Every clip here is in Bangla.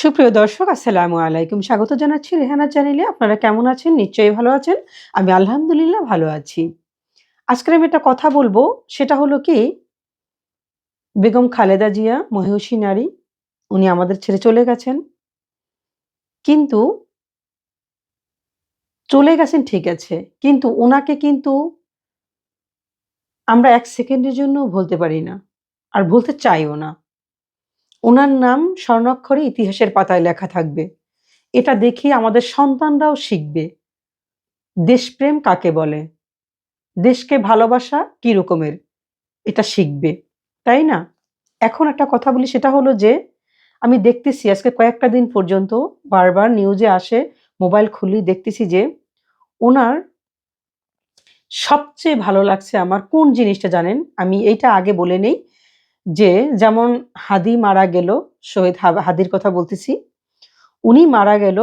সুপ্রিয় দর্শক, আসসালামু আলাইকুম। স্বাগত জানাচ্ছি রেহানা চ্যানেলে। আপনারা কেমন আছেন? নিশ্চয়ই ভালো আছেন। আমি আলহামদুলিল্লাহ ভালো আছি। আজকের আমি একটা কথা বলব, সেটা হলো কি, বেগম খালেদা জিয়া, মহিষী নারী, উনি আমাদের ছেড়ে চলে গেছেন। কিন্তু চলে গেছেন ঠিক আছে, কিন্তু ওনাকে কিন্তু আমরা এক সেকেন্ডের জন্য ভুলতে পারি না, আর ভুলতে চাইও না। ওনার নাম স্বর্ণাক্ষরে ইতিহাসের পাতায় লেখা থাকবে। এটা দেখে আমাদের সন্তানরাও শিখবে। দেশপ্রেম কাকে বলে? দেশকে ভালোবাসা কি রকমের? এটা শিখবে। তাই না? এখন একটা কথা বলি, সেটা হলো যে, আমি দেখতেছি আজকে কয়েকটা দিন পর্যন্ত বারবার নিউজে আসে মোবাইল খুলি দেখতেছি যে, ওনার সবচেয়ে ভালো লাগছে আমার কোন জিনিসটা জানেন? আমি এইটা আগে বলে নেই যে যেমন হাদি মারা গেল, শহীদ হাদির কথা বলতেছি, উনি মারা গেল,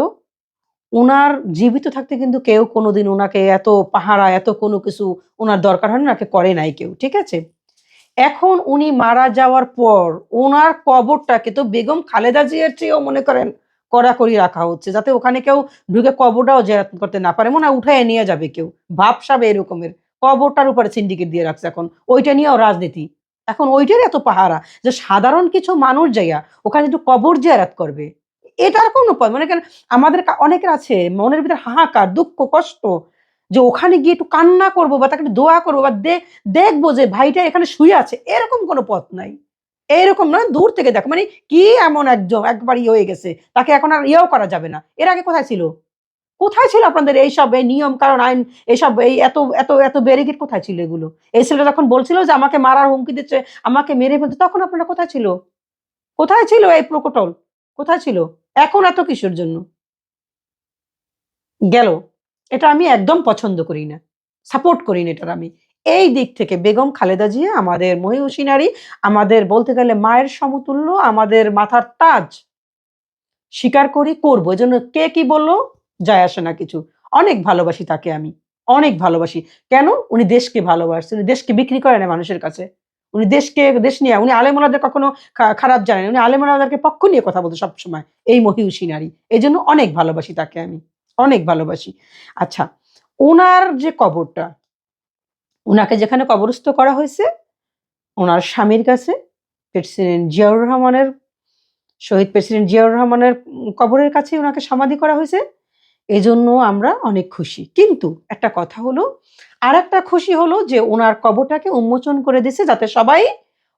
উনার জীবিত থাকতে কিন্তু কেউ কোনোদিন ওনাকে এত পাহারা, এত কোনো কিছু ওনার দরকার হয় না করে নাই কেউ, ঠিক আছে? এখন উনি মারা যাওয়ার পর ওনার কবরটাকে তো বেগম খালেদা জিয়ার চেয়েও মনে করেন কড়াকড়ি রাখা হচ্ছে, যাতে ওখানে কেউ ঢুকে কবরটাও জেরাত করতে না পারে, মনে উঠায় নিয়ে যাবে কেউ ভাবসাবে এরকমের, কবরটার উপরে সিন্ডিকেট দিয়ে রাখছে এখন, ওইটা নিয়েও রাজনীতি। এখন ওইটার এত পাহারা যে সাধারণ কিছু মানুষ যাইয়া ওখানে একটু কবর জিয়ারাত করবে। এটার কোনো উপায় মানে কেন আমাদের অনেকের আছে মনের ভিতরে হাহাকার, দুঃখ, কষ্ট যে ওখানে গিয়ে একটু কান্না করব বা তাকে দোয়া করব বা দেখব যে ভাইটা এখানে শুয়ে আছে, এরকম কোনো পথ নাই। এরকম না দূর থেকে দেখো। মানে কি এমন একজন একবার ইয়ে হয়ে গেছে, তাকে এখন আর ইয়েও করা যাবে না। এর আগে কোথায় ছিল? কোথায় ছিল আপনাদের এইসব, এই নিয়ম কারণ আইন, এইসব, এই এত এত এত ব্যারিকেড কোথায় ছিল এগুলো? এই ছেলেটা যখন বলছিল যে আমাকে মারার হুমকি দিচ্ছে, আমাকে মেরে ফেলতে তখন আপনারা কোথায় ছিল? কোথায় ছিল এই প্রকটল? কোথায় ছিল? এখন এত কিসের জন্য? গেল। এটা আমি একদম পছন্দ করি না। সাপোর্ট করি না এটার আমি। এই দিক থেকে বেগম খালেদা জিয়া, আমাদের মহিষী নারী, আমাদের বলতে গেলে মায়ের সমতুল্য, আমাদের মাথার তাজ, স্বীকার করি, করব। এই জন্য কে কি বলল? যায় আসে না কিছু। অনেক ভালোবাসি তাকে আমি। অনেক ভালোবাসি। কেন? উনি দেশকে ভালোবাসছেন উনি দেশকে বিক্রি করে না মানুষের কাছে। উনি দেশকে, দেশ নিয়ে, উনি আলেমোলাদের কখনো খারাপ জানেন উনি আলেমোলাদেরকে পক্ষ নিয়ে কথা বলতে সবসময়। এই মহিষী নারী। এই জন্য অনেক ভালোবাসি তাকে আমি। অনেক ভালোবাসি। আচ্ছা ওনার যে কবরটা ওনাকে যেখানে কবরস্থ করা হয়েছে, ওনার স্বামীর কাছে, প্রেসিডেন্ট জিয়াউর রহমানের, শহীদ প্রেসিডেন্ট জিয়াউর রহমানের কবরের কাছে ওনাকে সমাধি করা হয়েছে। এই জন্য আমরা অনেক খুশি। কিন্তু একটা কথা হলো আর একটা খুশি হলো যে ওনার কবরটাকে উন্মোচন করে দিছে যাতে সবাই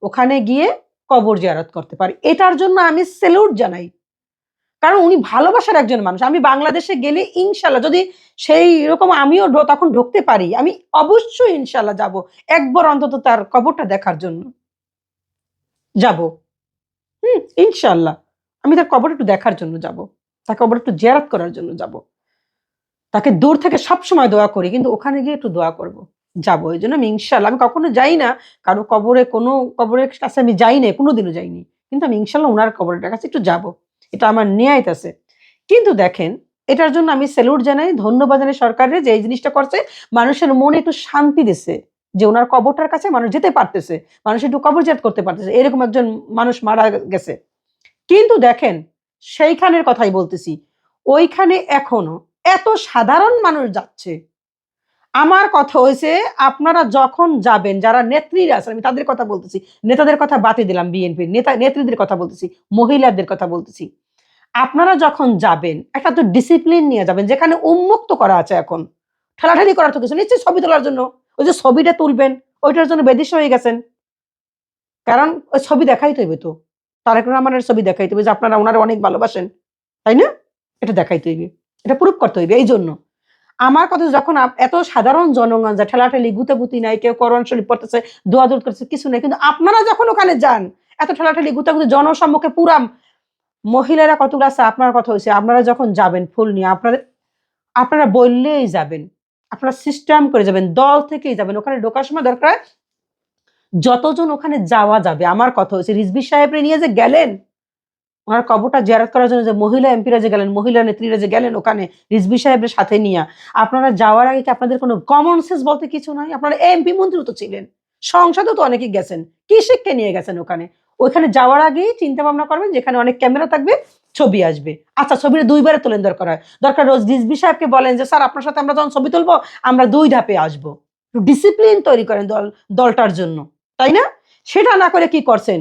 ওখানে গিয়ে কবর জিয়ারত করতে পারে। এটার জন্য আমি সেলুট জানাই। কারণ উনি ভালোবাসার একজন মানুষ। আমি বাংলাদেশে গেলে ইনশাল্লাহ যদি সেই রকম আমিও তখন ঢুকতে পারি, আমি অবশ্যই ইনশাল্লাহ যাব। একবার অন্তত তার কবরটা দেখার জন্য যাব। হুম, ইনশাল্লাহ। আমি তার কবর একটু দেখার জন্য যাব। তার কবর একটু জিয়ারত করার জন্য যাব। তাকে দূর থেকে সব সময় দোয়া করি, কিন্তু ওখানে গিয়ে একটু দোয়া করব। যাব ওই জন্য আমি ইনশাল্লাহ আমি কখনো যাই না, কারও কবরে কোনো, কবরের কাছে আমি যাই না কোনোদিনও যাইনি কিন্তু আমি ইনশাল্লাহ ওনার কবরের কাছে একটু যাব, এটা আমার নিয়ায়ত আছে। কিন্তু দেখেন, এটার জন্য আমি স্যালুট জানাই, ধন্যবাদ জানাই সরকারের যে এই জিনিসটা করছে, মানুষের মনে একটু শান্তি দিছে, যে ওনার কবরটার কাছে মানুষ যেতে পারতেছে, মানুষ একটু কবর জাত করতে পারতেছে, এরকম একজন মানুষ মারা গেছে। কিন্তু দেখেন, সেইখানের কথাই বলতেছি, ওইখানে এখনও এত সাধারণ মানুষ যাচ্ছে। আমার কথা হয়েছে, আপনারা যখন যাবেন, যারা নেত্রীরা আছেন, আমি তাদের কথা বলতেছি, নেতাদের কথা বাতি দিলাম বিএনপির নেতা, নেত্রীদের কথা বলতেছি, মহিলাদের কথা বলতেছি। আপনারা যখন যাবেন, একটা তো ডিসিপ্লিন নিয়ে যাবেন, যেখানে উন্মুক্ত করা আছে এখন। ঠেলাঠেলি করার তো কিছু নিশ্চয়ই ছবি তোলার জন্য। ওই যে ছবিটা তুলবেন, ওইটার জন্য বেদিস হয়ে গেছেন। কারণ ওই ছবি দেখাই হইবে তো। তারেক রহমানের ছবি দেখাইতে হবে যে আপনারা ওনারা অনেক ভালোবাসেন। তাই না? এটা দেখাইতে তৈবে এটা প্রুফ করতে হইবে এই জন্য আমার কথা যখন এত সাধারণ জনগণ যা ঠেলাঠেলি, গুতাগুতি নাই, কেউ করণ শরীফ পড়তেছে দোয়া দূর করতেছে, কিছু নাই, কিন্তু আপনারা যখন ওখানে যান, এত ঠেলাঠেলি, গুতাগুতি, জনসম্মুখে পুরাম মহিলারা কতগুলো আছে, আপনার কথা হয়েছে আপনারা যখন যাবেন ফুল নিয়ে আপনাদের আপনারা বললেই যাবেন, আপনারা সিস্টেম করে যাবেন, দল থেকেই যাবেন, ওখানে ঢোকার সময় দরকার যতজন ওখানে যাওয়া যাবে, আমার কথা হয়েছে রিজবি সাহেবরে নিয়ে যে গেলেন ওনার কবরটা জিয়ারত করার জন্য যে মহিলা এমপিরা যে গেলেন, মহিলা নেত্রীরা যে গেলেন, ওখানে রিজবি সাহেবের সাথে নিয়ে। আপনারা যাওয়ার আগে কি আপনাদের কোনো কমন সেন্স বলতে কিছু নাই? আপনারা এমপি মন্ত্রী তো ছিলেন। সংসদেও তো অনেকেই গেছেন। কি শিক্ষা নিয়ে গেছেন ওখানে? ওইখানে যাওয়ার আগেই চিন্তা ভাবনা করবেন যেখানে অনেক ক্যামেরা থাকবে, ছবি আসবে। আচ্ছা ছবিটা দুইবারে তোলেন, দরকার হয়। দরকার রোজ রিজবি সাহেবকে বলেন যে, স্যার, আপনার সাথে আমরা যখন ছবি তুলবো, আমরা দুই ধাপে আসব। ডিসিপ্লিন তৈরি করেন দল, দলটার জন্য। তাই না? সেটা না করে কি করছেন?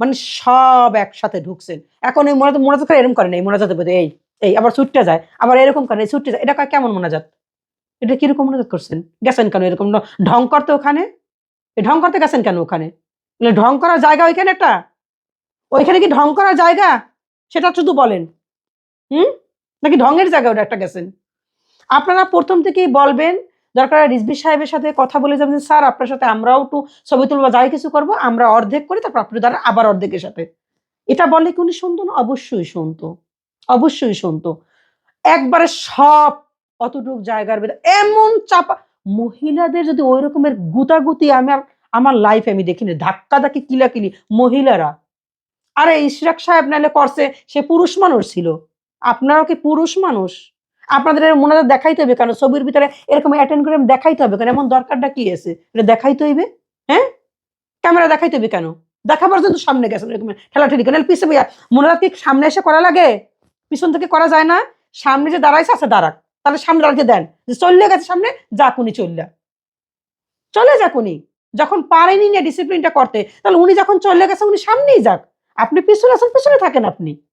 মানে সব একসাথে ঢুকছেন। এখন এই মোনাজাত মোনাজাত করে এরকম করেন এই মোনাজাতের মধ্যে এই এই আবার ছুটতে যায়, আবার এরকম করেন এই ছুটতে যায়। এটা কেমন মোনাজাত? এটা কীরকম মোনাজাত করছেন? গেছেন কেন এরকম ঢং করতে ওখানে? এ ঢং করতে গেছেন কেন ওখানে? ঢং করার জায়গা ওইখানে একটা? ওইখানে কি ঢং করার জায়গা? সেটা শুধু বলেন। হুম? নাকি ঢঙের জায়গা ওটা একটা গেছেন? আপনারা প্রথম থেকেই বলবেন দরকার রিজবি সাহেবের সাথে কথা বলে যাবেন স্যার, আপনার সাথে আমরাও একটু ছবি তুলবো যাই কিছু করব, আমরা অর্ধেক করি, তারপর আপনি দ্বারা আবার অর্ধেকের সাথে। এটা বলে কি উনি শুনতো না? অবশ্যই শুনতো। অবশ্যই শুনতো। একবারে সব অতটুক জায়গার ভেতরে, এমন চাপা, মহিলাদের যদি ওই রকমের গুতাগুতি আমার আমার লাইফে আমি দেখিনি, ধাক্কা ধাক্কি কিলাকিলি, মহিলারা। আরে, ইশরাক সাহেব নাহলে করছে, সে পুরুষ মানুষ ছিল। আপনারাও কি পুরুষ মানুষ? আপনাদের মনে দেখাইতে হবে কেন ছবির ভিতরে এরকম অ্যাটেন্ড করে দেখাইতে হবে কেন এমন দরকারটা কি আছে? এটা দেখাইতে হইবে? হ্যাঁ? ক্যামেরা দেখাইতে হবে কেন? দেখাবার জন্য সামনে গেছেন এরকম ঠেলাঠেলি কেন পিছনে মনে কি সামনে এসে করা লাগে? পিছন থেকে করা যায় না? সামনে যে দাঁড়াইছে আছে, দাঁড়াক। তাহলে সামনে দাঁড়াতে দেন। যে চললে গেছে সামনে, যাক উনি চললে চলে যাক উনি। যখন পারেনি না ডিসিপ্লিনটা করতে, তাহলে উনি যখন চলে গেছে, উনি সামনেই যাক। আপনি পিছনে আছেন, পিছনে থাকেন আপনি।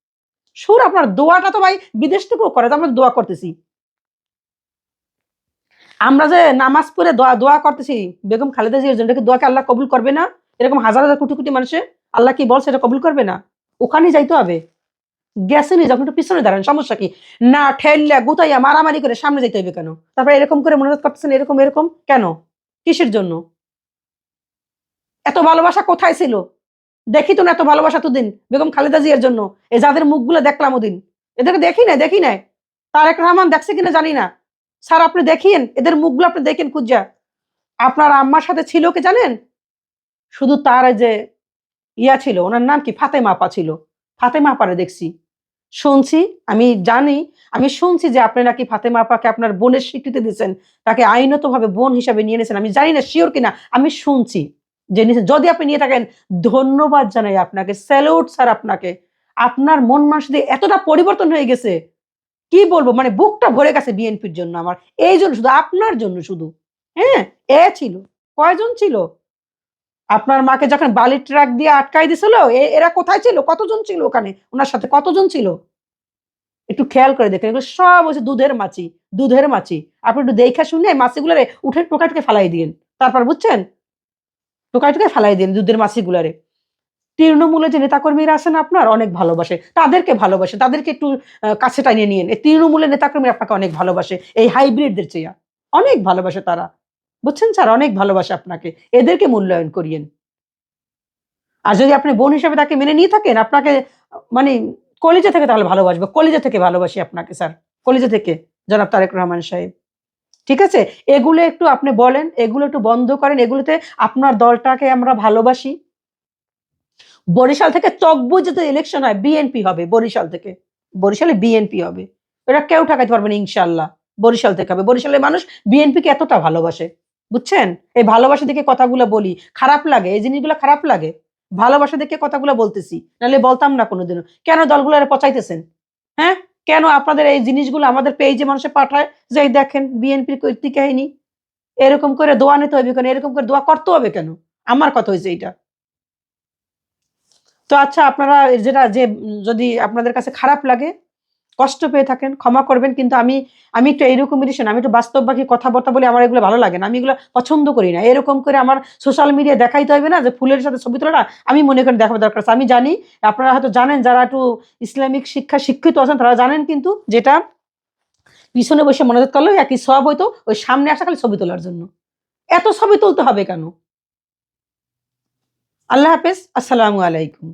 সুর, আপনার দোয়াটা তো ভাই বিদেশ থেকেও করে আমরা দোয়া করতেছি। আমরা যে নামাজ পড়ে দোয়া দোয়া করতেছি, বেগম খালেদা জিয়ার জন্য দোয়াকে আল্লাহ কবুল করবে না? এরকম হাজার হাজার কোটি কোটি মানুষে আল্লাহ কি বলছে, এটা কবুল করবে না? ওখানেই যাইতে হবে। গেছে গেছেনি যখন একটু পিছনে দাঁড়ান, সমস্যা কি? না, ঠেললা, গুতাইয়া, মারামারি করে সামনে যেতে হবে কেন? তারপরে এরকম করে মনোজাত করতেছেন, এরকম এরকম, কেন? কিসের জন্য? এত ভালোবাসা কোথায় ছিল? দেখি তো না এত ভালোবাসা তোদিন বেগম খালেদা জিয়ার জন্য। এ যাদের মুখগুলো দেখলাম ওদিন, এদেরকে দেখি না দেখি নাই। তারেক রহমান দেখছে কিনা জানি না। স্যার, আপনি দেখিয়েন, এদের মুখগুলো আপনি দেখেন খুঁজা। আপনার আম্মার সাথে ছিল কি জানেন? শুধু তার যে ইয়া ছিল, ওনার নাম কি? ফাতেমা আপা ছিল। ফাতেমা আপারে দেখছি। শুনছি, আমি জানি, আমি শুনছি যে আপনি নাকি ফাতেমা আপাকে আপনার বোনের স্বীকৃতি দিচ্ছেন তাকে আইনতভাবে বোন হিসাবে নিয়ে নিয়েছেন আমি জানি না শিওর কিনা, আমি শুনছি। যে যদি আপনি নিয়ে থাকেন, ধন্যবাদ জানাই আপনাকে স্যালুট স্যার আপনাকে। আপনার মন মানসিক এতটা পরিবর্তন হয়ে গেছে, কি বলব? মানে বুকটা ভরে গেছে বিএনপির জন্য আমার। এই জন্য শুধু, আপনার জন্য শুধু। হ্যাঁ এ ছিল, কয়জন ছিল? আপনার মাকে যখন বালির ট্রাক দিয়ে আটকাই দিছিল এরা কোথায় ছিল? কতজন ছিল ওখানে? ওনার সাথে কতজন ছিল? একটু খেয়াল করে দেখেন, এগুলো সব হচ্ছে দুধের মাছি দুধের মাছি। আপনি একটু দেখা শুনে মাছিগুলারে উঠে টোকা টুকে ফালাই দিন তারপর বুঝছেন? টোকাই টুকে ফালাই দিন দুধের মাছিগুলারে। তৃণমূলে যে নেতাকর্মীরা আছেন আপনার, অনেক ভালোবাসে। তাদেরকে ভালোবাসে। তাদেরকে একটু কাছে টানিয়ে নিয়ে এই তৃণমূলের নেতাকর্মী আপনাকে অনেক ভালোবাসে। এই হাইব্রিডদের চেয়ে অনেক ভালোবাসে তারা। বুঝছেন স্যার? অনেক ভালোবাসে আপনাকে। এদেরকে মূল্যায়ন করিয়েন। আর যদি আপনি বোন হিসেবে তাকে মেনে নিয়ে থাকেন, আপনাকে মানে কলেজে থেকে তাহলে ভালোবাসবে। কলেজে থেকে ভালোবাসি আপনাকে, স্যার। কলেজে থেকে, জনাব তারেক রহমান সাহেব। ঠিক আছে? এগুলো একটু আপনি বলেন, এগুলো একটু বন্ধ করেন, এগুলোতে আপনার দলটাকে আমরা ভালোবাসি। বরিশাল থেকে চকবুজ যাতে ইলেকশন হয় বিএনপি হবে, বরিশাল থেকে। বরিশালে বিএনপি হবে। এটা কেউ ঠেকাইতে পারবে না ইনশাল্লাহ বরিশাল থেকে হবে। বরিশালের মানুষ বিএনপিকে এতটা ভালোবাসে, বুঝছেন? এই ভালোবাসা দেখে কথাগুলো বলি। খারাপ লাগে, এই জিনিসগুলো খারাপ লাগে। ভালোবাসা দেখে কথাগুলো বলতেছি, নাহলে বলতাম না কোনোদিনও। কেন দলগুলো আর পচাইতেছেন? হ্যাঁ? কেন আপনাদের এই জিনিসগুলো আমাদের পেজে মানুষে পাঠায়? যে দেখেন বিএনপির কীর্তি কাহিনী, এরকম করে দোয়া নিতে হবে কেন? এরকম করে দোয়া করতে হবে কেন? আমার কথা হয়েছে এটা তো আচ্ছা আপনারা যেটা, যে যদি আপনাদের কাছে খারাপ লাগে কষ্ট পেয়ে থাকেন, ক্ষমা করবেন, কিন্তু আমি আমি একটু এইরকম রিলেশন আমি একটু বাস্তববাদী কথাবার্তা বলে আমার এগুলো ভালো লাগে না, আমি এগুলো পছন্দ করি না। এরকম করে আমার সোশ্যাল মিডিয়া দেখাইতে হবে না যে ফুলের সাথে ছবি তোলাটা আমি মনে করি দেখাবো দরকার আছে। আমি জানি, আপনারা হয়তো জানেন, যারা একটু ইসলামিক শিক্ষা শিক্ষিত আছেন, তারা জানেন কিন্তু যেটা পিছনে বসে মনোযোগ করলে একই সব হয়তো ওই সামনে আসা খালি ছবি তোলার জন্য। এত ছবি তুলতে হবে কেন? আল্লাহ হাফেজ, আসসালামু আলাইকুম।